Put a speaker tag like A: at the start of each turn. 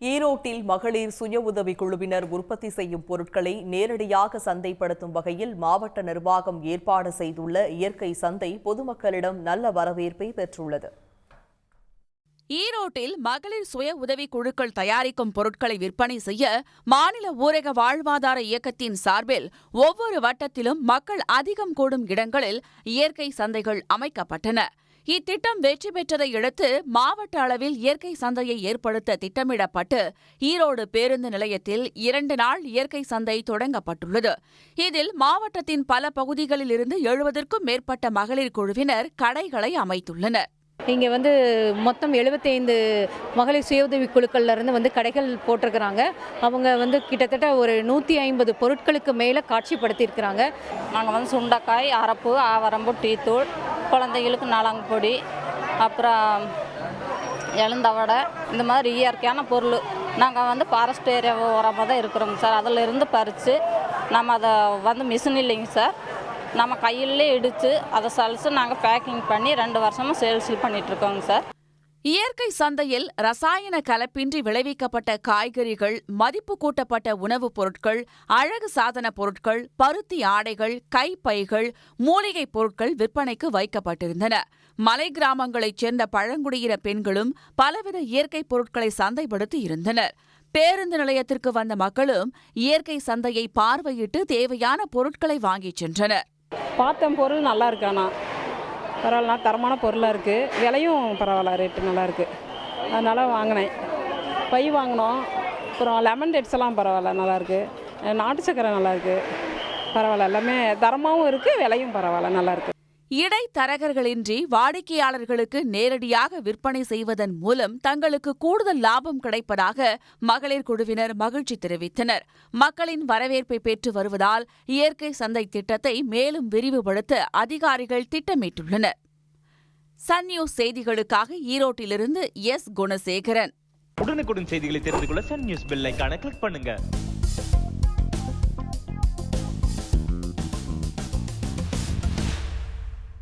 A: ஈரோட்டில் மகளிர் சுய உதவி குழுவினர் உற்பத்தி செய்யும் பொருட்களை நேரடியாக சந்தைப்படுத்தும் வகையில் மாவட்ட நிர்வாகம் ஏற்பாடு செய்துள்ள இயற்கை சந்தை பொதுமக்களிடம் நல்ல வரவேற்பை பெற்றுள்ளது.
B: ஈரோட்டில் மகளிர் சுய உதவி குழுக்கள் தயாரிக்கும் பொருட்களை விற்பனை செய்ய மாநில ஊரக வாழ்வாதார இயக்கத்தின் சார்பில் ஒவ்வொரு வட்டத்திலும் மக்கள் அதிகம் கூடும் இடங்களில் இயற்கை சந்தைகள் அமைக்கப்பட்டன. இத்திட்டம் வெற்றி பெற்றதையடுத்து மாவட்ட அளவில் இயற்கை சந்தையை ஏற்படுத்த திட்டமிடப்பட்டு ஈரோடு பேருந்து நிலையத்தில் இரண்டு நாள் இயற்கை சந்தை தொடங்கப்பட்டுள்ளது. இதில் மாவட்டத்தின் பல பகுதிகளில் இருந்து எழுபதற்கும் மேற்பட்ட மகளிர் குழுவினர் கடைகளை அமைத்துள்ளனர்.
C: இங்கே வந்து மொத்தம் 75 மகளிர் சுய உதவி குழுக்கள்ல இருந்து வந்து கடைகள் போட்டிருக்கிறாங்க. அவங்க வந்து கிட்டத்தட்ட ஒரு நூற்றி ஐம்பது பொருட்களுக்கு மேலே காட்சிப்படுத்தியிருக்கிறாங்க.
D: நாங்கள் வந்து சுண்டைக்காய் அரப்பு ஆவரம்பு டீத்தூள் குழந்தைகளுக்கு நலங்கு பொடி அப்புறம் எழுந்தவடை இந்த மாதிரி இயற்கையான பொருள். நாங்கள் வந்து ஃபாரஸ்ட் ஏரியா ஓரமாக தான் இருக்கிறோங்க சார். அதில் இருந்து பறித்து நம்ம அதை வந்து மிஷின் இல்லைங்க சார். நம்ம கையிலே இடித்து அதை சலிச்சு நாங்கள் பேக்கிங் பண்ணி ரெண்டு வருஷமாக சேல்ஸ் பண்ணிகிட்ருக்கோங்க சார்.
B: இயற்கை சந்தையில் ரசாயன கலப்பின்றி விளைவிக்கப்பட்ட காய்கறிகள் மதிப்பு கூட்டப்பட்ட உணவுப் பொருட்கள் அழகு சாதன பொருட்கள் பருத்தி ஆடைகள் கைப்பைகள் மூலிகைப் பொருட்கள் விற்பனைக்கு வைக்கப்பட்டிருந்தன. மலை கிராமங்களைச் சேர்ந்த பழங்குடியின பெண்களும் பலவித இயற்கை பொருட்களை சந்தைப்படுத்தி இருந்தனர். பேருந்து நிலையத்திற்கு வந்த மக்களும் இயற்கை சந்தையை பார்வையிட்டு தேவையான பொருட்களை வாங்கிச் சென்றனர்.
E: பார்த்தம் பொருள் நல்லா இருக்கானா பரவாயில்ல தரமான பொருளாக இருக்குது விலையும் பரவாயில்ல ரேட்டு நல்லாயிருக்கு அதனால் வாங்கினேன். பை வாங்கினோம். அப்புறம் லெமன் டேட்ஸ் எல்லாம் பரவாயில்ல நல்லாயிருக்கு நாட்டு சக்கரை நல்லாயிருக்கு பரவாயில்ல எல்லாமே தரமாகவும் இருக்குது விலையும் பரவாயில்ல நல்லாயிருக்கு
B: இடைத்தரகர்களின்றி வாடிக்கையாளர்களுக்கு நேரடியாக விற்பனை செய்வதன் மூலம் தங்களுக்கு கூடுதல் லாபம் கிடைப்பதாக மகளிர் குழுவினர் மகிழ்ச்சி தெரிவித்தனர். மக்களின் வரவேற்பை பெற்று வருவதால் இயற்கை சந்தை திட்டத்தை மேலும் விரிவுபடுத்த அதிகாரிகள் திட்டமிட்டுள்ளனர். சன் நியூஸ் செய்திகளுக்காக ஈரோட்டிலிருந்து எஸ். குணசேகரன்.
F: உடனுக்குடன் செய்திகளை தெரிந்து கொள்ள சன் நியூஸ் பெல் கிளிக் பண்ணுங்க.